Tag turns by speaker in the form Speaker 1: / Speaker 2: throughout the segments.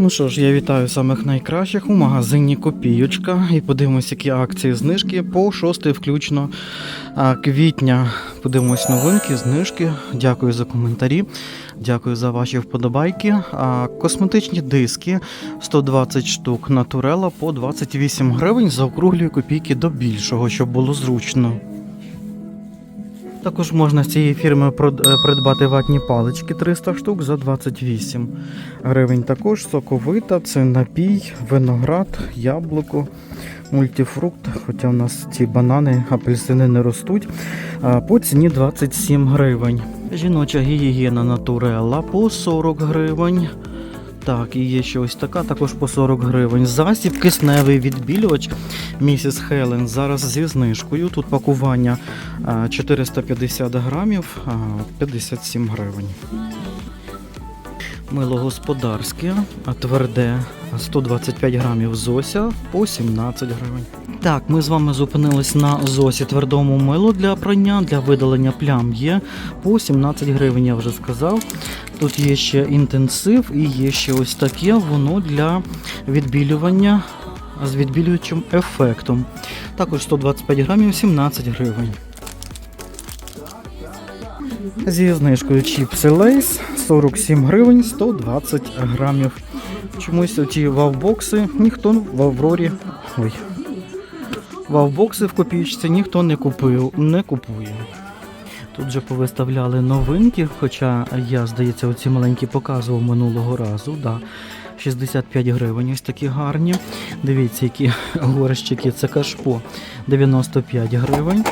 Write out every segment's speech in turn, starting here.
Speaker 1: Ну що ж, я вітаю самих найкращих у магазині Копіючка і подивимось, які акції знижки по 6 включно квітня. Подивимось новинки, знижки. Дякую за коментарі. Дякую за ваші вподобайки. А, косметичні диски 120 штук натурела по 28 гривень за округлі копійки до більшого, щоб було зручно. Також можна з цієї фірми е, придбати ватні палички 300 штук за 28 гривень. Також соковита, це напій, виноград, яблуко, мультифрукт. Хоча в нас ці банани, апельсини не ростуть. По ціні 27 гривень. Жіноча гігієна натурелла по 40 гривень. Так, і є ще ось така, також по 40 гривень. Засіб кисневий відбілювач Місіс Хелен зараз зі знижкою. Тут пакування 450 грамів, 57 гривень. Мило господарське, а тверде 125 грамів Зося по 17 гривень. Так, ми з вами зупинились на Зосі твердому милу для прання, для видалення плям є по 17 гривень, я вже сказав. Тут є ще інтенсив і є ще ось таке, воно для відбілювання з відбілюючим ефектом. Також 125 грамів 17 гривень. Зі знижкою чіпси Лейс 47 гривень 120 грамів. Чомусь ці вавбокси ніхто в Аврорі. Ой. Вавбокси в копійці ніхто не купив, не купує. Тут же повиставляли новинки, хоча я, здається, оці маленькі показував минулого разу. Да. 65 гривень, ось такі гарні. Дивіться, які горщики, це кашпо 95 гривень.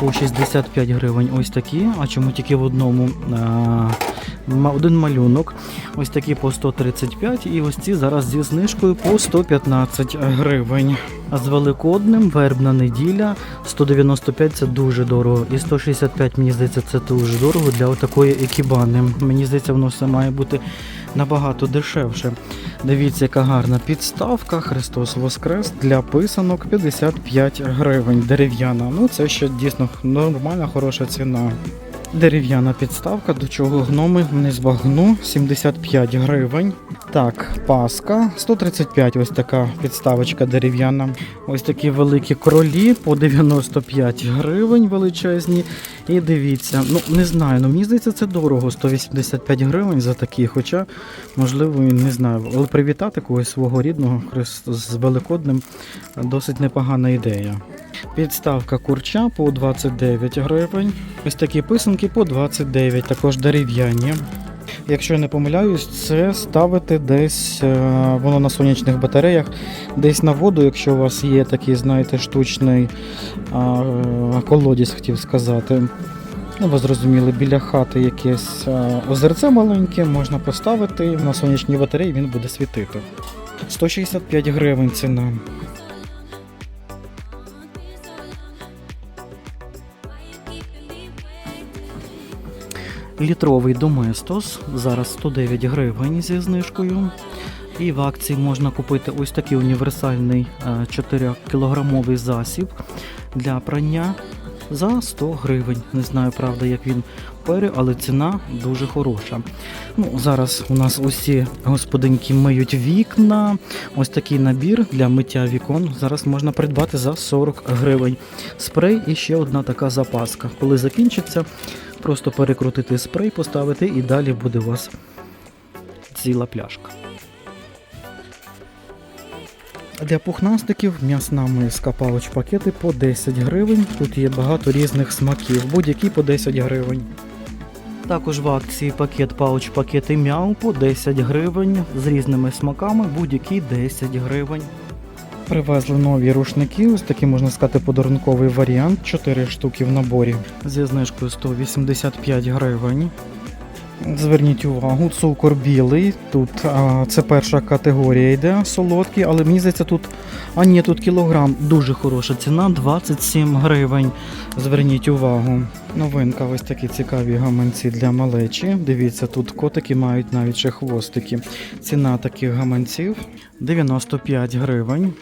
Speaker 1: По 65 гривень ось такі. А чому тільки в одному а, один малюнок? Ось такі по 135 і ось ці зараз зі знижкою по 115 гривень. А з великодним вербна неділя 195 це дуже дорого. І 165, мені здається, це дуже дорого для отакої екібани. Мені здається, воно все має бути набагато дешевше. Дивіться, яка гарна підставка. Христос Воскрес для писанок 55 гривень. Дерев'яна. Ну це ще дійсно нормальна, хороша ціна. Дерев'яна підставка, до чого гноми не збагну 75 гривень. Так, паска 135, ось така підставочка дерев'яна. Ось такі великі кролі по 95 гривень величезні. І дивіться, ну не знаю, ну мені здається, це дорого 185 гривень за такі. Хоча, можливо, не знаю. Але привітати когось свого рідного з Великодним досить непогана ідея. Підставка курча по 29 гривень. Ось такі писанки по 29, також дерев'яні. Якщо я не помиляюсь, це ставити десь е, воно на сонячних батареях, десь на воду, якщо у вас є такий, знаєте, штучний а, е, колодязь, хотів сказати. Ну, ви зрозуміли, біля хати якесь а, озерце маленьке, можна поставити на сонячній батареї, він буде світити. 165 гривень ціна. Літровий Доместос зараз 109 гривень зі знижкою. І в акції можна купити ось такий універсальний 4-кілограмовий засіб для прання за 100 гривень. Не знаю, правда, як він пере, але ціна дуже хороша. Ну, зараз у нас усі господинки миють вікна. Ось такий набір для миття вікон. Зараз можна придбати за 40 гривень. Спрей і ще одна така запаска. Коли закінчиться, просто перекрутити спрей, поставити і далі буде у вас ціла пляшка. Для пухнастиків м'ясна миска палич пакети по 10 гривень. Тут є багато різних смаків, будь-які по 10 гривень. Також в акції пакет пауч пакети мяу по 10 гривень з різними смаками, будь-які 10 гривень. Привезли нові рушники, ось такий можна сказати подарунковий варіант, 4 штуки в наборі. Зі знижкою 185 гривень. Зверніть увагу, цукор білий. Тут а, це перша категорія йде солодкий, але мені здається, тут. А ні, тут кілограм. Дуже хороша ціна, 27 гривень. Зверніть увагу. Новинка, ось такі цікаві гаманці для малечі. Дивіться, тут котики мають навіть ще хвостики. Ціна таких гаманців 95 гривень.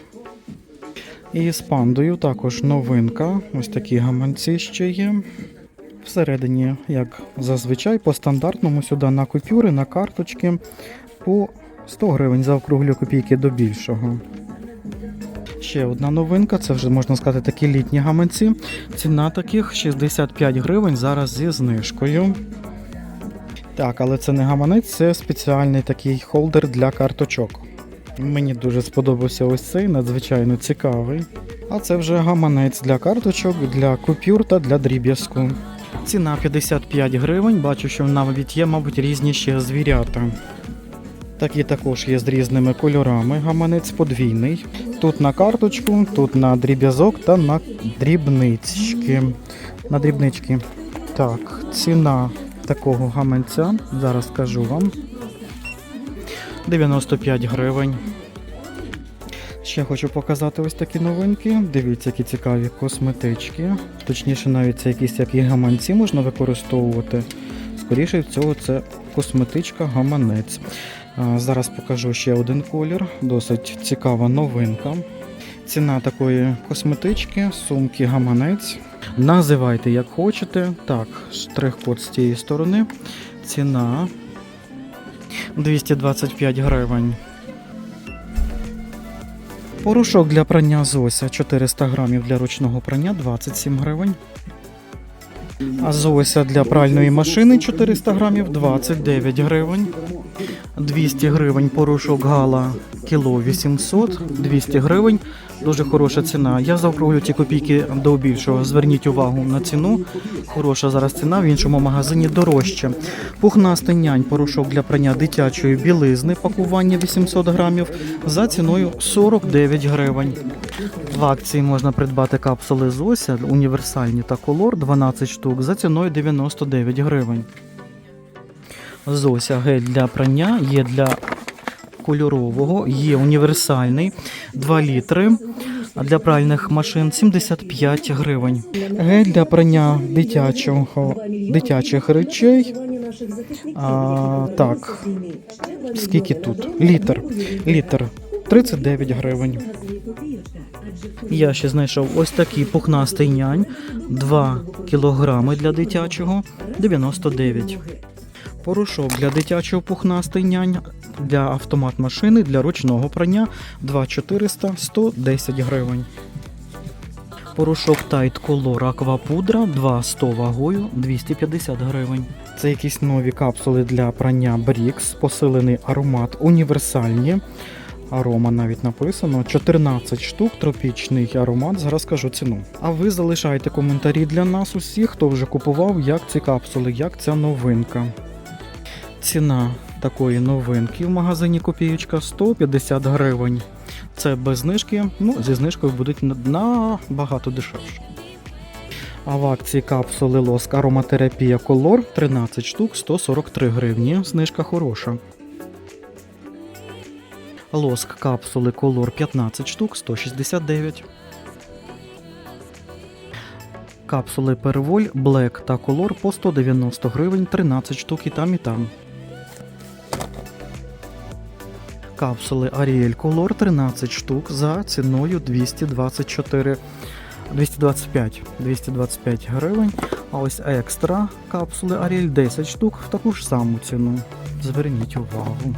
Speaker 1: І з пандою також новинка. Ось такі гаманці ще є. Всередині, як зазвичай, по стандартному сюди на купюри, на карточки по 100 гривень заокруглю копійки до більшого. Ще одна новинка, це вже можна сказати такі літні гаманці. Ціна таких 65 гривень зараз зі знижкою. Так, але це не гаманець, це спеціальний такий холдер для карточок. Мені дуже сподобався ось цей, надзвичайно цікавий. А це вже гаманець для карточок, для купюр та для дріб'язку. Ціна 55 гривень. Бачу, що навіть є, мабуть, різні ще звірята. Такі також є з різними кольорами. Гаманець подвійний. Тут на карточку, тут на дріб'язок та на дрібнички. На дрібнички. Так, ціна такого гаманця, зараз скажу вам. 95 гривень. Ще хочу показати ось такі новинки. Дивіться, які цікаві косметички. Точніше, навіть це якісь які гаманці можна використовувати. Скоріше всього, це косметичка гаманець. Зараз покажу ще один колір. Досить цікава новинка. Ціна такої косметички, сумки гаманець. Називайте як хочете. Так, штрих-код з цієї сторони. Ціна 225 гривень. Порошок для прання Зося 400 грамів для ручного прання 27 гривень. А Зося для пральної машини 400 грамів 29 гривень. 200 гривень порошок Гала кіло 800, 200 гривень. Дуже хороша ціна. Я заокруглю ті копійки до більшого. Зверніть увагу на ціну. Хороша зараз ціна в іншому магазині дорожче. Пухнастий нянь порошок для прання дитячої білизни, пакування 800 грамів за ціною 49 гривень. В акції можна придбати капсули Зося універсальні та колор 12 штук за ціною 99 гривень. Зося гель для прання є для кольорового, є універсальний 2 літри. Для пральних машин 75 гривень. Гель для прання дитячого, дитячих речей. А, так, скільки тут? Літр. Літр 39 гривень. Я ще знайшов ось такий пухнастий нянь 2 кілограми для дитячого 99. Порошок для дитячого пухнастий нянь для автомат машини для ручного прання 2400 110 гривень. Порошок Tide Color Аквапудра 2 100 вагою 250 гривень. Це якісь нові капсули для прання Брікс, посилений аромат універсальні. Арома навіть написано 14 штук, тропічний аромат. Зараз скажу ціну. А ви залишайте коментарі для нас усіх, хто вже купував, як ці капсули, як ця новинка. Ціна такої новинки в магазині Копієчка 150 гривень. Це без знижки, ну зі знижкою будуть набагато дешевше. А в акції капсули лоск ароматерапія Колор 13 штук 143 гривні. Знижка хороша. Лоск капсули Колор 15 штук 169. Капсули Перволь Black та Color по 190 гривень 13 штук і там і там. Капсули Ariel Color 13 штук за ціною 224 225 225 гривень. А ось екстра капсули Ariel 10 штук в таку ж саму ціну. Зверніть увагу.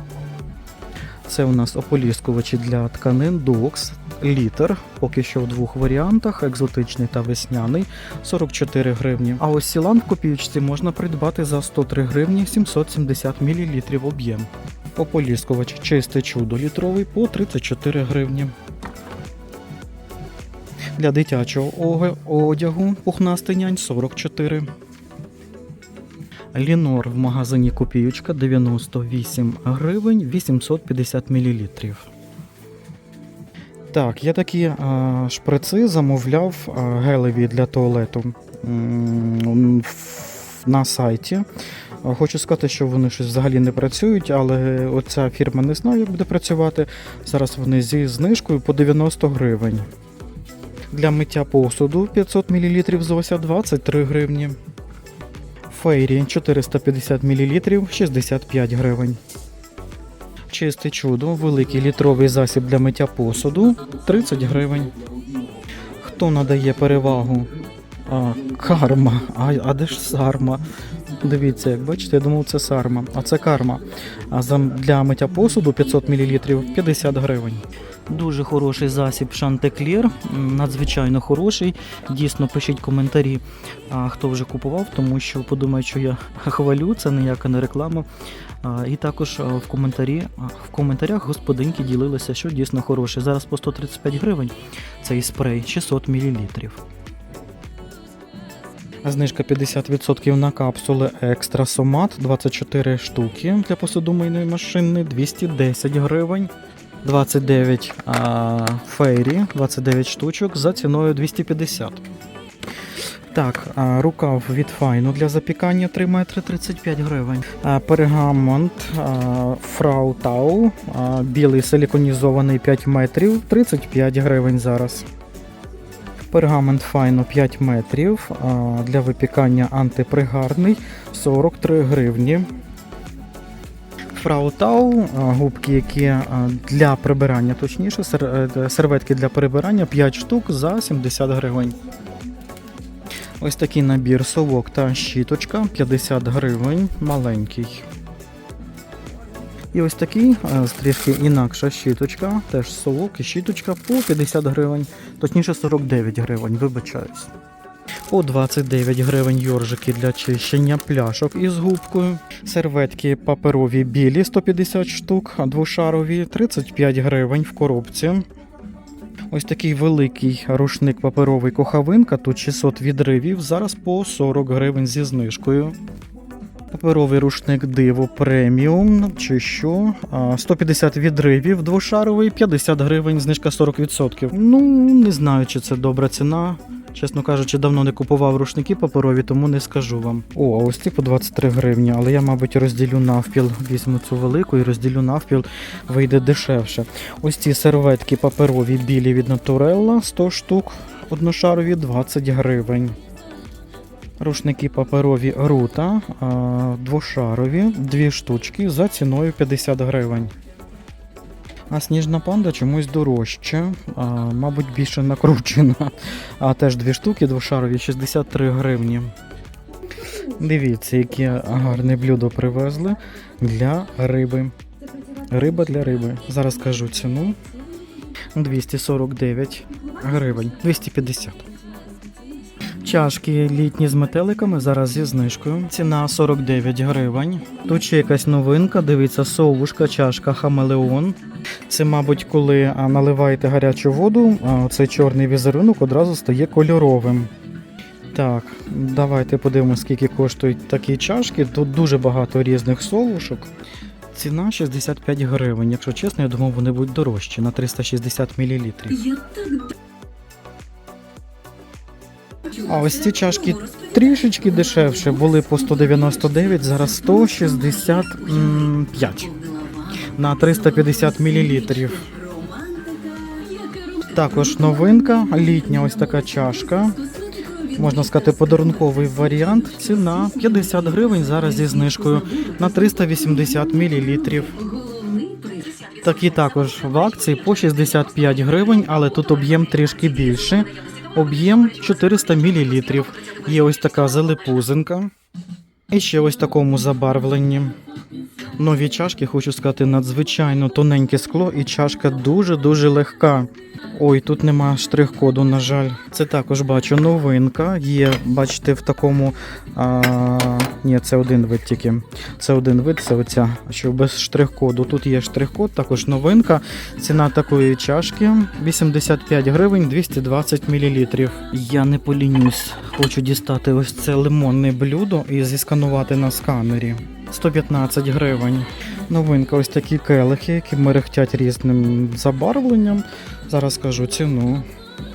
Speaker 1: Це у нас ополіскувачі для тканин Dux літр, поки що в двох варіантах: екзотичний та весняний 44 гривні. А ось сілан в копійці можна придбати за 103 гривні 770 мл об'єм. Ополіскувач чисте чудо літровий по 34 гривні. Для дитячого одягу пухнастий нянь 44. Лінор в магазині Копіючка 98 гривень 850 мл. Так, я такі а, шприци замовляв а, гелеві для туалету м, в- на сайті. Хочу сказати, що вони щось взагалі не працюють, але оця фірма не знаю, як буде працювати. Зараз вони зі знижкою по 90 гривень. Для миття посуду 500 мл Зося 23 гривні. Фейрі 450 мл 65 гривень. Чисте чудо, великий літровий засіб для миття посуду 30 гривень. Хто надає перевагу? А, карма. А, а де ж сарма? Дивіться, як бачите, я думав, це сарма, а це карма. А для миття посуду 500 мл 50 гривень. Дуже хороший засіб Шантеклір, надзвичайно хороший. Дійсно, пишіть коментарі, хто вже купував, тому що подумають, що я хвалю, це ніяка не реклама. І також в коментарі в коментарях господинки ділилися, що дійсно хороший. Зараз по 135 гривень цей спрей 600 мл. Знижка 50% на капсули Екстра Сомат 24 штуки для посудомийної машини 210 гривень. 29 а, фейрі, 29 штучок за ціною 250. Так, а, рукав від файну для запікання 3 метри 35 гривень. А, пергамент а, Фрау Тау, а, білий силіконізований 5 метрів 35 гривень зараз. Пергамент файно 5 метрів для випікання антипригарний 43 гривні. Фраутау, губки, які для прибирання, точніше, е, серветки для прибирання 5 штук за 70 гривень. Ось такий набір совок та щіточка 50 гривень, маленький. І ось такий е, трішки інакша щіточка, теж совок і щіточка по 50 гривень, точніше 49 гривень, вибачаюсь. По 29 гривень йоржики для чищення пляшок із губкою. Серветки паперові білі 150 штук, двошарові 35 гривень в коробці. Ось такий великий рушник паперовий кохавинка, тут 600 відривів, зараз по 40 гривень зі знижкою. Паперовий рушник диво преміум чи що. 150 відривів, двошаровий, 50 гривень, знижка 40%. Ну, не знаю, чи це добра ціна. Чесно кажучи, давно не купував рушники паперові, тому не скажу вам. О, а ось ці по 23 гривні, але я, мабуть, розділю навпіл, візьму цю велику і розділю навпіл, вийде дешевше. Ось ці серветки паперові білі від Naturella, 100 штук, одношарові 20 гривень. Рушники паперові рута, двошарові, дві штучки за ціною 50 гривень. А сніжна панда чомусь дорожче, мабуть, більше накручена. А теж дві штуки двошарові 63 гривні. Дивіться, яке гарне блюдо привезли для риби. Риба для риби. Зараз кажу ціну. 249 гривень. 250. Чашки літні з метеликами зараз зі знижкою. Ціна 49 гривень. Тут ще якась новинка. Дивіться, совушка, чашка Хамелеон. Це, мабуть, коли наливаєте гарячу воду, цей чорний візерунок одразу стає кольоровим. Так, давайте подивимося, скільки коштують такі чашки. Тут дуже багато різних совушок. Ціна 65 гривень. Якщо чесно, я думав, вони будуть дорожчі на 360 мл.
Speaker 2: Я так
Speaker 1: А ось ці чашки трішечки дешевше, були по 199, зараз 165 на 350 мл. Також новинка, літня ось така чашка. Можна сказати, подарунковий варіант. Ціна 50 гривень зараз зі знижкою на 380 мл. Такі також в акції по 65 гривень, але тут об'єм трішки більше. Об'єм 400 мл. Є ось така залипузинка. І ще ось такому забарвленні. Нові чашки, хочу сказати, надзвичайно тоненьке скло, і чашка дуже-дуже легка. Ой, тут нема штрих-коду, на жаль. Це також бачу новинка. Є, бачите, в такому. А... Ні, це один вид тільки. Це один вид, це оця, що без штрих-коду. Тут є штрих-код, також новинка. Ціна такої чашки 85 гривень 220 мл. Я не полінюсь. Хочу дістати ось це лимонне блюдо і зісканувати на сканері. 115 гривень. Новинка, ось такі келихи, які мерехтять різним забарвленням. Зараз скажу ціну.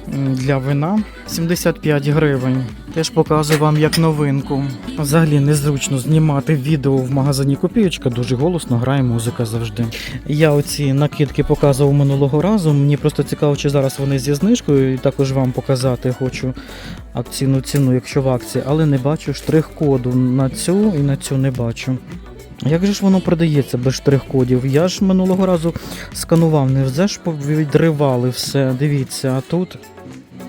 Speaker 1: Для вина 75 гривень. Теж показую вам як новинку. Взагалі незручно знімати відео в магазині Копієчка, дуже голосно грає музика завжди. Я оці накидки показував минулого разу. Мені просто цікаво, чи зараз вони зі знижкою, і також вам показати хочу акційну ціну, якщо в акції, але не бачу штрих-коду на цю і на цю не бачу. Як же ж воно продається без штрих-кодів? Я ж минулого разу сканував, не вже ж відривали все. Дивіться, а тут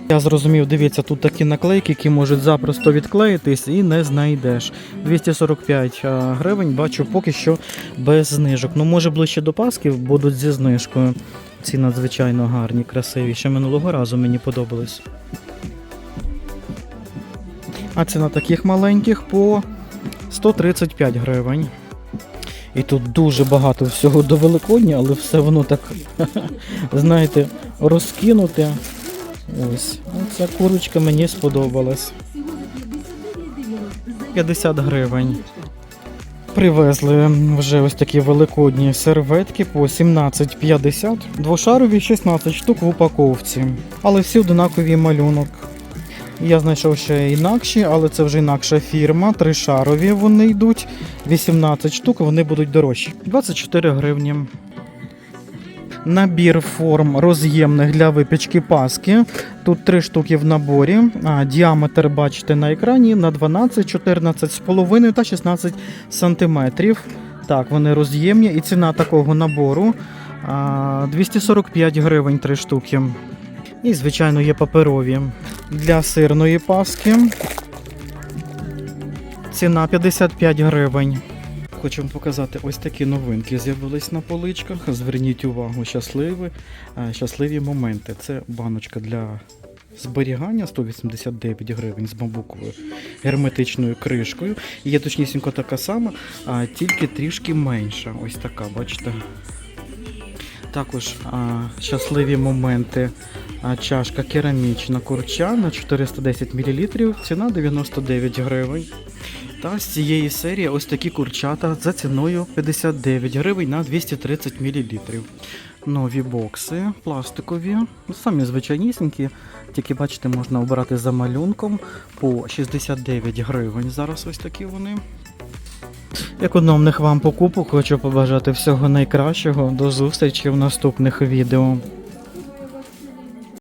Speaker 1: Я зрозумів, дивіться, тут такі наклейки, які можуть запросто відклеїтись і не знайдеш. 245 гривень, бачу поки що без знижок. Ну, може ближче до Паски будуть зі знижкою. Ці надзвичайно гарні, красиві. Ще минулого разу мені подобались. А ціна таких маленьких по 135 гривень. І тут дуже багато всього до Великодня, але все воно так, знаєте, розкинуте. Ось. Ця курочка мені сподобалась. 50 гривень. Привезли вже ось такі великодні серветки по 17,50. Двошарові 16 штук в упаковці. Але всі однакові малюнок. Я знайшов ще інакші, але це вже інакша фірма. Тришарові вони йдуть. 18 штук, вони будуть дорожчі. 24 гривні. Набір форм роз'ємних для випічки паски. Тут три штуки в наборі. А, діаметр бачите на екрані на 12, 14 з половиною та 16 сантиметрів. Так, вони роз'ємні. І ціна такого набору а, 245 гривень три штуки. І, звичайно, є паперові. Для сирної паски ціна 55 гривень. Хочу вам показати ось такі новинки з'явились на поличках. Зверніть увагу, щасливі, е, щасливі моменти. Це баночка для зберігання 189 гривень з бамбуковою герметичною кришкою. Є точнісінько така сама, а тільки трішки менша. Ось така, бачите. Також а, щасливі моменти. А, чашка керамічна курча на 410 мл, ціна 99 гривень. Та з цієї серії ось такі курчата за ціною 59 гривень на 230 мл. Нові бокси пластикові, самі звичайнісінькі, тільки бачите, можна обирати за малюнком по 69 гривень. Зараз ось такі вони. Економних вам покупок хочу побажати всього найкращого. До зустрічі в наступних відео.